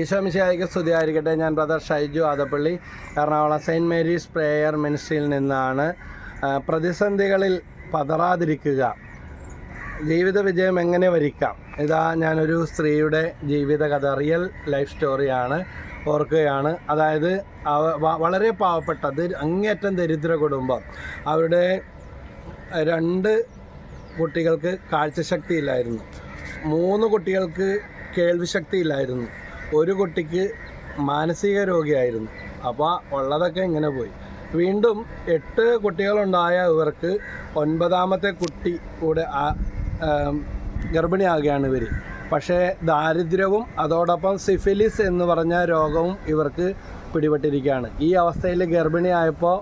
ഈശോമിശിയായിക്ക് സ്തുതിയായിരിക്കട്ടെ. ഞാൻ brother Shaiju Adappally Ernakulam Saint Mary's prayer മിനിസ്ട്രിയിൽ നിന്നാണ്. പ്രതിസന്ധികളിൽ പതറാതിരിക്കുക. ജീവിത വിജയം എങ്ങനെ വരിക്കാം? ഇതാ ഞാനൊരു സ്ത്രീയുടെ ജീവിതകഥ റിയൽ ലൈഫ് സ്റ്റോറിയാണ് ഓർക്കുകയാണ്. അതായത് വളരെ പാവപ്പെട്ട അങ്ങേയറ്റം ദരിദ്ര കുടുംബം. അവരുടെ രണ്ട് കുട്ടികൾക്ക് കാഴ്ചശക്തിയില്ലായിരുന്നു. മൂന്ന് കുട്ടികൾക്ക് കേൾവിശക്തി ഇല്ലായിരുന്നു ഒരു കുട്ടിക്ക് മാനസിക രോഗിയായിരുന്നു. അപ്പോൾ ഉള്ളതൊക്കെ ഇങ്ങനെ പോയി. വീണ്ടും എട്ട് കുട്ടികളുണ്ടായ ഇവർക്ക് ഒൻപതാമത്തെ കുട്ടി കൂടെ ഗർഭിണിയാകുകയാണ് ഇവർ പക്ഷേ ദാരിദ്ര്യവും അതോടൊപ്പം സിഫിലിസ് എന്ന് പറഞ്ഞ രോഗവും ഇവർക്ക് പിടിപെട്ടിരിക്കുകയാണ്. ഈ അവസ്ഥയിൽ ഗർഭിണിയായപ്പോൾ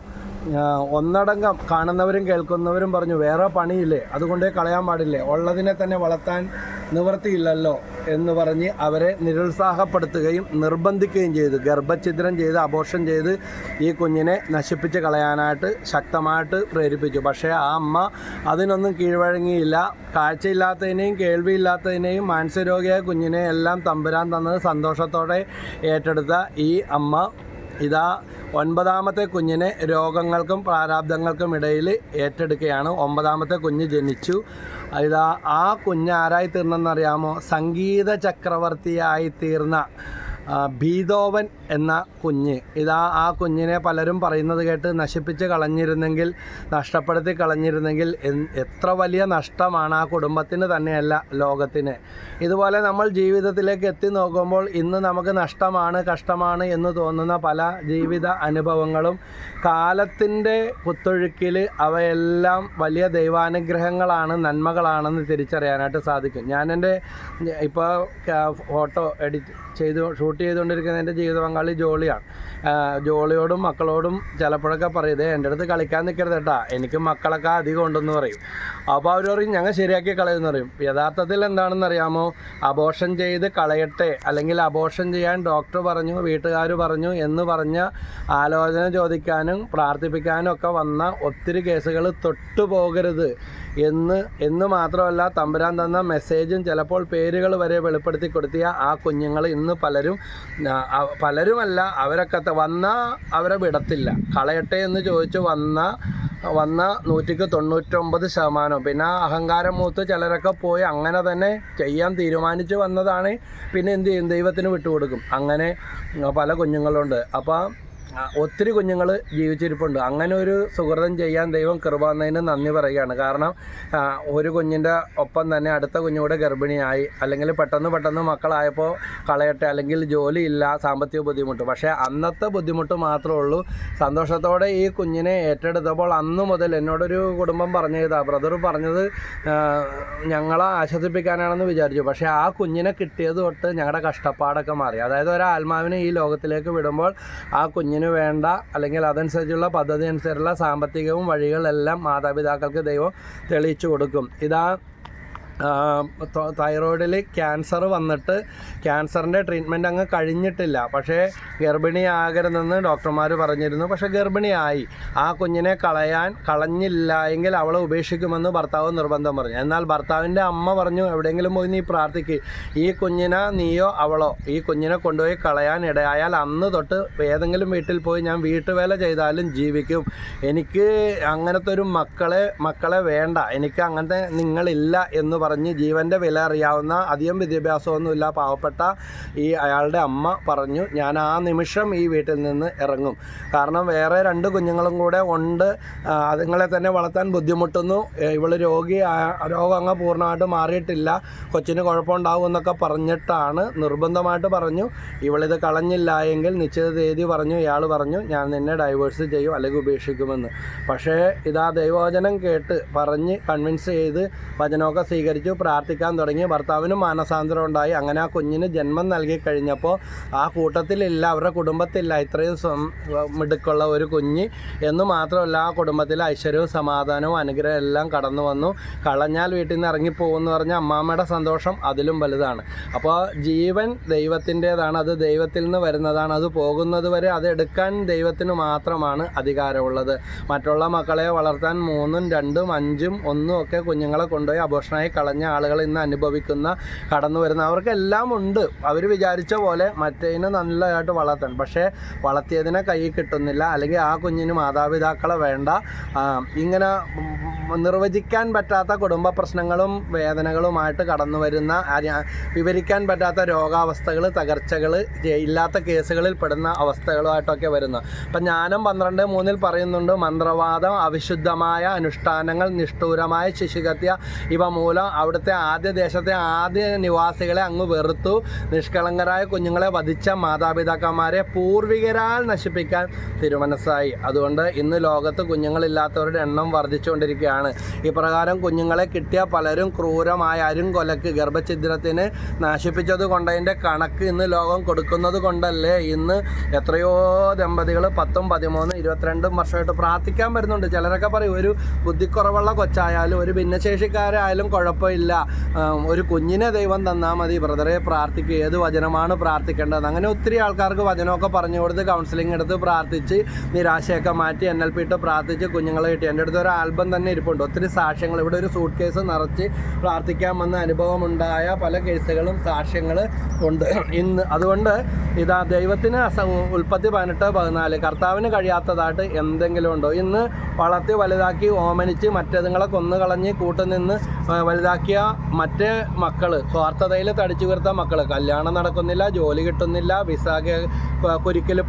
ഒന്നടങ്കം കാണുന്നവരും കേൾക്കുന്നവരും പറഞ്ഞു വേറെ പണിയില്ലേ? അതുകൊണ്ടേ കളയാൻ പാടില്ലേ? ഉള്ളതിനെ തന്നെ വളർത്താൻ നിവൃത്തിയില്ലല്ലോ എന്ന് പറഞ്ഞ് അവരെ നിരുത്സാഹപ്പെടുത്തുകയും നിർബന്ധിക്കുകയും ചെയ്തു. ഗർഭഛിദ്രം ചെയ്ത് അബോർഷൻ ചെയ്ത് ഈ കുഞ്ഞിനെ നശിപ്പിച്ച് കളയാനായിട്ട് ശക്തമായിട്ട് പ്രേരിപ്പിച്ചു. പക്ഷേ ആ അമ്മ അതിനൊന്നും കീഴ്വഴങ്ങിയില്ല. കാഴ്ചയില്ലാത്തതിനെയും കേൾവിയില്ലാത്തതിനെയും മാനസരോഗിയായ കുഞ്ഞിനെ എല്ലാം തമ്പുരാൻ തന്നത് സന്തോഷത്തോടെ ഏറ്റെടുത്ത ഈ അമ്മ ഇതാ ഒൻപതാമത്തെ കുഞ്ഞിനെ രോഗങ്ങൾക്കും പ്രാരാബ്ദങ്ങൾക്കും ഇടയിൽ ഏറ്റെടുക്കുകയാണ്. ഒമ്പതാമത്തെ കുഞ്ഞ് ജനിച്ചു. ഇതാ ആ കുഞ്ഞ് ആരായി തീർന്നെന്നറിയാമോ സംഗീത ചക്രവർത്തിയായി തീർന്ന ബീതോവൻ എന്ന കുഞ്ഞ്. ഇതാ ആ കുഞ്ഞിനെ പലരും പറയുന്നത് കേട്ട് നശിപ്പിച്ച് കളഞ്ഞിരുന്നെങ്കിൽ നഷ്ടപ്പെടുത്തി കളഞ്ഞിരുന്നെങ്കിൽ എത്ര വലിയ നഷ്ടമാണ് ആ കുടുംബത്തിന് തന്നെയല്ല ലോകത്തിന്. ഇതുപോലെ നമ്മൾ ജീവിതത്തിലേക്ക് എത്തി നോക്കുമ്പോൾ ഇന്ന് നമുക്ക് നഷ്ടമാണ് കഷ്ടമാണ് എന്ന് തോന്നുന്ന പല ജീവിത അനുഭവങ്ങളും കാലത്തിന്റെ കുത്തൊഴുക്കിൽ അവയെല്ലാം വലിയ ദൈവാനുഗ്രഹങ്ങളാണ് നന്മകളാണെന്ന് തിരിച്ചറിയാനായിട്ട് സാധിക്കും. ഞാൻ ഇപ്പോൾ ഫോട്ടോ എഡിറ്റ് ചെയ്ത് ഷൂട്ട് ചെയ്തുകൊണ്ടിരിക്കുന്ന എന്റെ ജീവിത പങ്കാളി ജോളിയാണ്. ജോളിയോടും മക്കളോടും ചിലപ്പോഴൊക്കെ പറയുന്നത് എന്റെ അടുത്ത് കളിക്കാൻ നിൽക്കരുത് കേട്ടാ. എനിക്ക് മക്കളൊക്കെ അധികം ഉണ്ടെന്ന് പറയും. അപ്പോൾ അവർ പറയും ഞങ്ങൾ ശരിയാക്കി കളയുമെന്ന് പറയും. യഥാർത്ഥത്തിൽ എന്താണെന്ന് അറിയാമോ അബോഷൻ ചെയ്ത് കളയട്ടെ അല്ലെങ്കിൽ അബോഷൻ ചെയ്യാൻ ഡോക്ടർ പറഞ്ഞു വീട്ടുകാർ പറഞ്ഞു എന്ന് പറഞ്ഞ ആലോചന ചോദിക്കാനും പ്രാർത്ഥിപ്പിക്കാനും ഒക്കെ വന്ന ഒത്തിരി കേസുകൾ തൊട്ടു പോകരുത് എന്ന് എന്ന് മാത്രമല്ല തമ്പുരാൻ തന്ന മെസ്സേജും ചിലപ്പോൾ പേരുകൾ വരെ വെളിപ്പെടുത്തി കൊടുത്തിയ ആ കുഞ്ഞുങ്ങൾ ഇന്ന് പലരും പലരുമല്ല അവരൊക്കെ ത- വന്നാൽ അവരെ വിടത്തില്ല. കളയട്ടെ എന്ന് ചോദിച്ച് വന്ന വന്ന നൂറ്റിക്ക് തൊണ്ണൂറ്റൊമ്പത് ശതമാനം പിന്നെ അഹങ്കാരം മൂത്ത് ചിലരൊക്കെ പോയി അങ്ങനെ തന്നെ ചെയ്യാൻ തീരുമാനിച്ച് വന്നതാണ്. പിന്നെ എന്ത് ചെയ്യും? ദൈവത്തിന് വിട്ടുകൊടുക്കും. അങ്ങനെ പല കുഞ്ഞുങ്ങളുണ്ട്. അപ്പോൾ ആ, ഒത്തിരി കുഞ്ഞുങ്ങൾ ജീവിച്ചിരിപ്പുണ്ട്. അങ്ങനെ ഒരു സുഹൃതം ചെയ്യാൻ ദൈവം കൃപാന്നതിന് നന്ദി പറയുകയാണ്. കാരണം ഒരു കുഞ്ഞിന്റെ ഒപ്പം തന്നെ അടുത്ത കുഞ്ഞുകൂടെ ഗർഭിണിയായി. അല്ലെങ്കിൽ പെട്ടെന്ന് പെട്ടെന്ന് മക്കളായപ്പോൾ കളയട്ടെ. അല്ലെങ്കിൽ ജോലിയില്ല സാമ്പത്തിക ബുദ്ധിമുട്ട്. പക്ഷേ അന്നത്തെ ബുദ്ധിമുട്ട് മാത്രമേ ഉള്ളൂ. സന്തോഷത്തോടെ ഈ കുഞ്ഞിനെ ഏറ്റെടുത്തപ്പോൾ അന്ന് മുതൽ എന്നോടൊരു കുടുംബം പറഞ്ഞതാ. ബ്രദർ പറഞ്ഞത് ഞങ്ങളെ ആശ്വസിപ്പിക്കാനാണെന്ന് വിചാരിച്ചു. പക്ഷേ ആ കുഞ്ഞിനെ കിട്ടിയത് തൊട്ട് ഞങ്ങളുടെ കഷ്ടപ്പാടൊക്കെ മാറി. അതായത് ഒരു ആത്മാവിനെ ഈ ലോകത്തിലേക്ക് വിടുമ്പോൾ ആ കുഞ്ഞിന് വേണ്ട അല്ലെങ്കിൽ അതനുസരിച്ചുള്ള പദ്ധതി അനുസരിച്ചുള്ള സാമ്പത്തികവും വഴികളെല്ലാം മാതാപിതാക്കൾക്ക് ദൈവം തെളിയിച്ചു കൊടുക്കും. ഇതാ തൈറോയിഡിൽ ക്യാൻസർ വന്നിട്ട് ക്യാൻസറിന്റെ ട്രീറ്റ്മെന്റ് അങ്ങ് കഴിഞ്ഞിട്ടില്ല. പക്ഷേ ഗർഭിണിയാകരുതെന്ന് ഡോക്ടർമാർ പറഞ്ഞിരുന്നു. പക്ഷേ ഗർഭിണിയായി. ആ കുഞ്ഞിനെ കളയാൻ കളഞ്ഞില്ല എങ്കിൽ അവളെ ഉപേക്ഷിക്കുമെന്ന് ഭർത്താവ് നിർബന്ധം പറഞ്ഞു. എന്നാൽ ഭർത്താവിന്റെ അമ്മ പറഞ്ഞു എവിടെയെങ്കിലും പോയി നീ പ്രാർത്ഥിക്ക്. ഈ കുഞ്ഞിനെ നീയോ അവളോ? ഈ കുഞ്ഞിനെ കൊണ്ടുപോയി കളയാൻ ഇടയായാൽ അന്ന് തൊട്ട് ഏതെങ്കിലും വീട്ടിൽ പോയി ഞാൻ വീട്ടുവേല ചെയ്താലും ജീവിക്കും. എനിക്ക് അങ്ങനത്തെ ഒരു മക്കളെ മക്കളെ വേണ്ട. എനിക്ക് അങ്ങനത്തെ നിങ്ങളില്ല എന്ന് പറഞ്ഞ് ജീവന്റെ വില അറിയാവുന്ന അധികം വിദ്യാഭ്യാസമൊന്നുമില്ല. പാവപ്പെട്ട ഈ അയാളുടെ അമ്മ പറഞ്ഞു ഞാൻ ആ നിമിഷം ഈ വീട്ടിൽ നിന്ന് ഇറങ്ങും. കാരണം വേറെ രണ്ട് കുഞ്ഞുങ്ങളും കൂടെ ഉണ്ട്. അതുങ്ങളെ തന്നെ വളർത്താൻ ബുദ്ധിമുട്ടുന്നു. ഇവൾ രോഗി രോഗം അങ്ങ് പൂർണമായിട്ട് മാറിയിട്ടില്ല. കൊച്ചിന് കുഴപ്പമുണ്ടാവും എന്നൊക്കെ പറഞ്ഞിട്ടാണ് നിർബന്ധമായിട്ട് പറഞ്ഞു. ഇവളിത് കളഞ്ഞില്ല എങ്കിൽ നിശ്ചിത തീയതി പറഞ്ഞു. ഇയാൾ പറഞ്ഞു ഞാൻ നിന്നെ ഡൈവേഴ്സ് ചെയ്യും അല്ലെങ്കിൽ ഉപേക്ഷിക്കുമെന്ന്. പക്ഷേ ഇതാ ദൈവവചനം കേട്ട് പറഞ്ഞ് കൺവിൻസ് ചെയ്ത് വചനമൊക്കെ സ്വീകരിച്ചു പ്രാർത്ഥിക്കാൻ തുടങ്ങി. ഭർത്താവിന് മാനസാന്തരം ഉണ്ടായി. അങ്ങനെ ആ കുഞ്ഞിന് ജന്മം നൽകി കഴിഞ്ഞപ്പോൾ ആ കൂട്ടത്തിലില്ല അവരുടെ കുടുംബത്തില്ല. ഇത്രയും മിടുക്കുള്ള ഒരു കുഞ്ഞ്. എന്ന് മാത്രമല്ല ആ കുടുംബത്തിൽ ഐശ്വര്യവും സമാധാനവും അനുഗ്രഹം എല്ലാം കടന്നു വന്നു. കളഞ്ഞാൽ വീട്ടിൽ നിന്ന് ഇറങ്ങിപ്പോകുമെന്ന് പറഞ്ഞ അമ്മാമ്മയുടെ സന്തോഷം അതിലും വലുതാണ്. അപ്പോൾ ജീവൻ ദൈവത്തിന്റേതാണ്. അത് ദൈവത്തിൽ നിന്ന് വരുന്നതാണ്. അത് പോകുന്നത് വരെ അത് എടുക്കാൻ ദൈവത്തിന് മാത്രമാണ് അധികാരമുള്ളത്. മറ്റുള്ള മക്കളെ വളർത്താൻ മൂന്നും രണ്ടും അഞ്ചും ഒന്നും ഒക്കെ കുഞ്ഞുങ്ങളെ കൊണ്ടുപോയി അബോഷനായി കളഞ്ഞ ആളുകൾ ഇന്ന് അനുഭവിക്കുന്ന കടന്നു വരുന്ന അവർക്കെല്ലാം ഉണ്ട്. അവർ വിചാരിച്ച പോലെ മറ്റേതിനെ നല്ലതായിട്ട് വളർത്തണം. പക്ഷേ വളർത്തിയതിനെ കൈ കിട്ടുന്നില്ല. അല്ലെങ്കിൽ ആ കുഞ്ഞിന് മാതാപിതാക്കളെ വേണ്ട. ഇങ്ങനെ നിർവചിക്കാൻ പറ്റാത്ത കുടുംബ പ്രശ്നങ്ങളും വേദനകളുമായിട്ട് കടന്നു വരുന്ന വിവരിക്കാൻ പറ്റാത്ത രോഗാവസ്ഥകൾ തകർച്ചകൾ ഇല്ലാത്ത കേസുകളിൽ പെടുന്ന അവസ്ഥകളുമായിട്ടൊക്കെ വരുന്നു. അപ്പം ജ്ഞാനം പന്ത്രണ്ട് മൂന്നിൽ പറയുന്നുണ്ട് മന്ത്രവാദം അവിശുദ്ധമായ അനുഷ്ഠാനങ്ങൾ നിഷ്ഠൂരമായ ശിശുഹത്യ ഇവ മൂലം അവിടുത്തെ ആദ്യ ദേശത്തെ ആദ്യ നിവാസികളെ അങ്ങ് വെറുത്തു. നിഷ്കളങ്കരായ കുഞ്ഞുങ്ങളെ വധിച്ച മാതാപിതാക്കന്മാരെ പൂർവികരാൽ നശിപ്പിക്കാൻ തിരുമനസ്സായി. അതുകൊണ്ട് ഇന്ന് ലോകത്ത് കുഞ്ഞുങ്ങളില്ലാത്തവരുടെ എണ്ണം വർദ്ധിച്ചുകൊണ്ടിരിക്കുകയാണ്. ഇപ്രകാരം കുഞ്ഞുങ്ങളെ കിട്ടിയ പലരും ക്രൂരമായ അരും കൊലക്ക് ഗർഭഛിദ്രത്തിന് നശിപ്പിച്ചത് കൊണ്ടതിന്റെ കണക്ക് ഇന്ന് ലോകം കൊടുക്കുന്നത് കൊണ്ടല്ലേ? ഇന്ന് എത്രയോ ദമ്പതികൾ പത്തും പതിമൂന്നും ഇരുപത്തിരണ്ടും വർഷമായിട്ട് പ്രാർത്ഥിക്കാൻ വരുന്നുണ്ട്. ചിലരൊക്കെ പറയും ഒരു ബുദ്ധിക്കുറവുള്ള കൊച്ചായാലും ഒരു ഭിന്നശേഷിക്കാരായാലും കുഴപ്പമില്ല. ഒരു കുഞ്ഞിനെ ദൈവം തന്നാൽ മതി. ബ്രദറെ പ്രാർത്ഥിക്കുക ഏത് വചനമാണ് പ്രാർത്ഥിക്കേണ്ടത്? അങ്ങനെ ഒത്തിരി ആൾക്കാർക്ക് വചനമൊക്കെ പറഞ്ഞു കൊടുത്ത് കൗൺസിലിംഗ് എടുത്ത് പ്രാർത്ഥിച്ച് നിരാശയൊക്കെ മാറ്റി എൻ എൽ പി ഇട്ട് പ്രാർത്ഥിച്ച് കുഞ്ഞുങ്ങളെ കിട്ടി. എന്റെ അടുത്ത് ഒരു ആൽബം തന്നെ ഇരിപ്പുണ്ട്. ഒത്തിരി സാക്ഷ്യങ്ങൾ. ഇവിടെ ഒരു സൂട്ട് കേസ് നിറച്ച് പ്രാർത്ഥിക്കാൻ വന്ന അനുഭവമുണ്ടായ പല കേസുകളും സാക്ഷ്യങ്ങൾ ഉണ്ട്. ഇന്ന് അതുകൊണ്ട് ഇതാ ദൈവത്തിന് ഉൽപ്പത്തി പതിനെട്ട് പതിനാല്. കർത്താവിന് കഴിയാത്തതായിട്ട് എന്തെങ്കിലും ഉണ്ടോ? ഇന്ന് വളർത്തി വലുതാക്കി ഓമനിച്ച് മറ്റേതുങ്ങളെ കൊന്നുകളഞ്ഞ് കൂട്ടുനിന്ന് ആ, വലുതാക്കിയ മറ്റ് മക്കൾ സ്വാർത്ഥതയിൽ തടിച്ചു വീർത്ത മക്കൾ കല്യാണം നടക്കുന്നില്ല ജോലി കിട്ടുന്നില്ല വിസ കുരിക്കൽ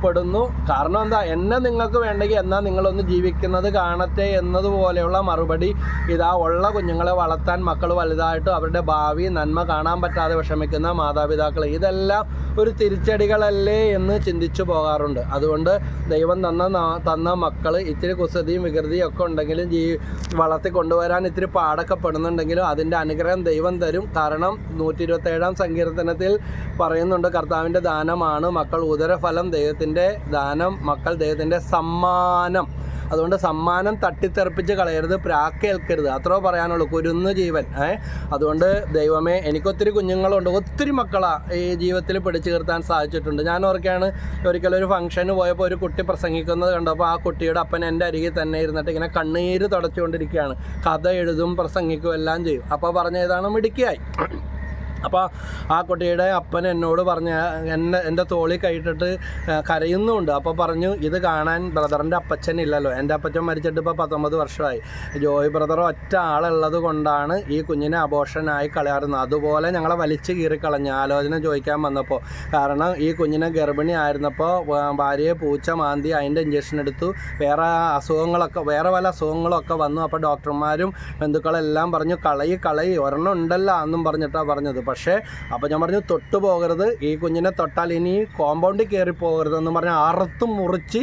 കാരണം എന്താ? എന്നെ നിങ്ങൾക്ക് വേണ്ടെങ്കിൽ എന്നാൽ നിങ്ങളൊന്ന് ജീവിക്കുന്നത് കാണട്ടെ എന്നതുപോലെയുള്ള മറുപടി ഇതാ ഉള്ള കുഞ്ഞുങ്ങളെ വളർത്താൻ മക്കൾ വലുതായിട്ട് അവരുടെ ഭാവി നന്മ കാണാൻ പറ്റാതെ വിഷമിക്കുന്ന മാതാപിതാക്കൾ ഇതെല്ലാം ഒരു തിരിച്ചടികളല്ലേ എന്ന് ചിന്തിച്ചു പോകാറുണ്ട്. അതുകൊണ്ട് ദൈവം തന്ന തന്ന മക്കൾ ഇത്തിരി കുസൃതിയും വികൃതിയും ഒക്കെ ഉണ്ടെങ്കിലും ജീ വളർത്തി കൊണ്ടുവരാൻ ഇത്തിരി പാടൊക്കെ പെടുന്നുണ്ടെങ്കിലും അതിന്റെ അനുഗ്രഹം ദൈവം തരും. കാരണം നൂറ്റി ഇരുപത്തേഴാം സങ്കീർത്തനത്തിൽ പറയുന്നുണ്ട് കർത്താവിന്റെ ദാനമാണ് മക്കൾ ഉദരഫലം ദൈവത്തിന്റെ ദാനം മക്കൾ ദൈവത്തിന്റെ സമ്മാനം. അതുകൊണ്ട് സമ്മാനം തട്ടിത്തെറിപ്പിച്ച് കളയരുത് പ്രാക്കേൽക്കരുത് അത്രോ പറയാനുള്ളൂ കുരുന്ന് ജീവൻ ഏ? അതുകൊണ്ട് ദൈവമേ എനിക്കൊത്തിരി കുഞ്ഞുങ്ങളുണ്ട് ഒത്തിരി മക്കളാ ഈ ജീവിതത്തിൽ പിടിച്ചു നിർത്താൻ സാധിച്ചിട്ടുണ്ട്. ഞാൻ ഓർക്കുകയാണ് ഒരിക്കലും ഒരു ഫംഗ്ഷന് പോയപ്പോൾ ഒരു കുട്ടി പ്രസംഗിക്കുന്നത് കണ്ടപ്പോൾ ആ കുട്ടിയുടെ അപ്പൻ എന്റെ അരികിൽ തന്നെ ഇരുന്നിട്ട് ഇങ്ങനെ കണ്ണീര് തുടച്ചുകൊണ്ടിരിക്കുകയാണ്. കഥ എഴുതും പ്രസംഗിക്കും എല്ലാം ചെയ്യും. അപ്പോൾ പറഞ്ഞ ഏതാണ് മിടുക്കിയായി. അപ്പോൾ ആ കുട്ടിയുടെ അപ്പൻ എന്നോട് പറഞ്ഞ എന്നെ എന്റെ തോളിൽ കൈയിട്ടിട്ട് കരയുന്നുണ്ട്. അപ്പോൾ പറഞ്ഞു ഇത് കാണാൻ ബ്രദറിന്റെ അപ്പച്ചൻ ഇല്ലല്ലോ. എന്റെ അപ്പച്ചൻ മരിച്ചിട്ട് ഇപ്പോൾ പത്തൊമ്പത് വർഷമായി. ജോയ് ബ്രദർ ഒറ്റ ആളുള്ളത് കൊണ്ടാണ് ഈ കുഞ്ഞിനെ അബോഷനായി കളയാറുന്നത്. അതുപോലെ ഞങ്ങളെ വലിച്ചു കീറിക്കളഞ്ഞ ആലോചന ചോദിക്കാൻ വന്നപ്പോൾ കാരണം ഈ കുഞ്ഞിനെ ഗർഭിണി ആയിരുന്നപ്പോൾ ഭാര്യയെ പൂച്ച മാന്തി അതിന്റെ ഇഞ്ചക്ഷൻ എടുത്തു. വേറെ അസുഖങ്ങളൊക്കെ വേറെ പല അസുഖങ്ങളൊക്കെ വന്നു. അപ്പോൾ ഡോക്ടർമാരും ബന്ധുക്കളെല്ലാം പറഞ്ഞു കളയി കളയി ഒരെണ്ണം ഉണ്ടല്ലോ എന്നും പറഞ്ഞിട്ടാണ് പറഞ്ഞത്. പക്ഷേ അപ്പോൾ ഞാൻ പറഞ്ഞു തൊട്ട് പോകരുത്. ഈ കുഞ്ഞിനെ തൊട്ടാൽ ഇനി കോമ്പൗണ്ടിൽ കയറി പോകരുത് എന്ന് പറഞ്ഞ് അറുത്ത് മുറിച്ച്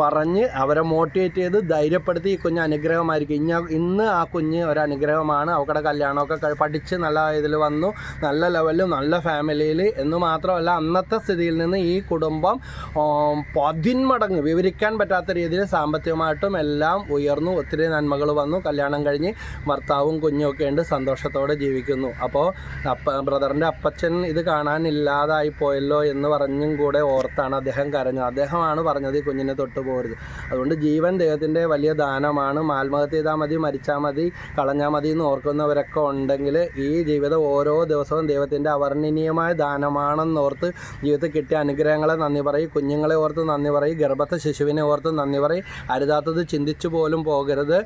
പറഞ്ഞ് അവരെ മോട്ടിവേറ്റ് ചെയ്ത് ധൈര്യപ്പെടുത്തി ഈ കുഞ്ഞ് അനുഗ്രഹമായിരിക്കും. ഇന്ന ഇന്ന് ആ കുഞ്ഞ് ഒരു അനുഗ്രഹമാണ്. അവക്കടെ കല്യാണമൊക്കെ പഠിച്ച് നല്ല ഇതിൽ വന്നു. നല്ല ലെവലിൽ നല്ല ഫാമിലിയിൽ എന്ന് മാത്രമല്ല അന്നത്തെ സ്ഥിതിയിൽ നിന്ന് ഈ കുടുംബം പതിന്മടങ്ങ് വിവരിക്കാൻ പറ്റാത്ത രീതിയിൽ സാമ്പത്തികമായിട്ടും എല്ലാം ഉയർന്നു. ഒത്തിരി നന്മകൾ വന്നു. കല്യാണം കഴിഞ്ഞ് ഭർത്താവും കുഞ്ഞും ഒക്കെ ഉണ്ട്. സന്തോഷത്തോടെ ജീവിക്കുന്നു. അപ്പോൾ അപ്പ ബ്രദറിന്റെ അപ്പച്ചൻ ഇത് കാണാനില്ലാതായി പോയല്ലോ എന്ന് പറഞ്ഞും കൂടെ ഓർത്താണ് അദ്ദേഹം കരഞ്ഞത്. അദ്ദേഹമാണ് പറഞ്ഞത് ഈ കുഞ്ഞിനെ തൊട്ട് പോകരുത് അതുകൊണ്ട് ജീവൻ ദൈവത്തിന്റെ വലിയ ദാനമാണ്. ആത്മഹത്യ ചെയ്താൽ മതി മരിച്ചാൽ മതി കളഞ്ഞാൽ മതി എന്ന് ഓർക്കുന്നവരൊക്കെ ഉണ്ടെങ്കിൽ ഈ ജീവിതം ഓരോ ദിവസവും ദൈവത്തിന്റെ അവർണനീയമായ ദാനമാണെന്നോർത്ത് ജീവിതത്തിൽ കിട്ടിയ അനുഗ്രഹങ്ങളെ നന്ദി പറയും. കുഞ്ഞുങ്ങളെ ഓർത്ത് നന്ദി പറയും. ഗർഭത്തെ ശിശുവിനെ ഓർത്ത് നന്ദി പറയും. അരുതാത്തത് ചിന്തിച്ചു പോലും പോകരുത്.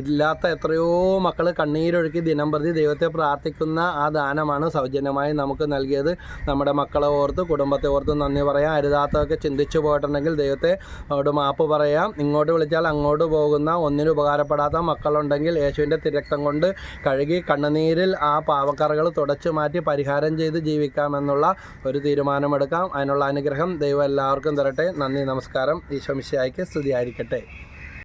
ഇല്ലാത്ത എത്രയോ മക്കൾ കണ്ണീരൊഴുക്കി ദിനം പ്രതി ദൈവത്തെ പ്രാർത്ഥിക്കുന്ന ആ ദാനമാണ് സൗജന്യമായി നമുക്ക് നൽകിയത്. നമ്മുടെ മക്കളെ ഓർത്ത് കുടുംബത്തെ ഓർത്ത് നന്ദി പറയാം. അരുതാത്തതൊക്കെ ചിന്തിച്ചു പോയിട്ടുണ്ടെങ്കിൽ ദൈവത്തെ അവിടെ മാപ്പ് പറയാം. ഇങ്ങോട്ട് വിളിച്ചാൽ അങ്ങോട്ട് പോകുന്ന ഒന്നിനും ഉപകാരപ്പെടാത്ത മക്കളുണ്ടെങ്കിൽ യേശുവിന്റെ തിരക്തം കൊണ്ട് കഴുകി കണ്ണുനീരിൽ ആ പാവക്കറകൾ തുടച്ചു മാറ്റി പരിഹാരം ചെയ്ത് ജീവിക്കാമെന്നുള്ള ഒരു തീരുമാനമെടുക്കാം. അതിനുള്ള അനുഗ്രഹം ദൈവം എല്ലാവർക്കും തരട്ടെ. നന്ദി നമസ്കാരം. ഈശോ മിശിഹായ്ക്ക് സ്തുതിയായിരിക്കട്ടെ.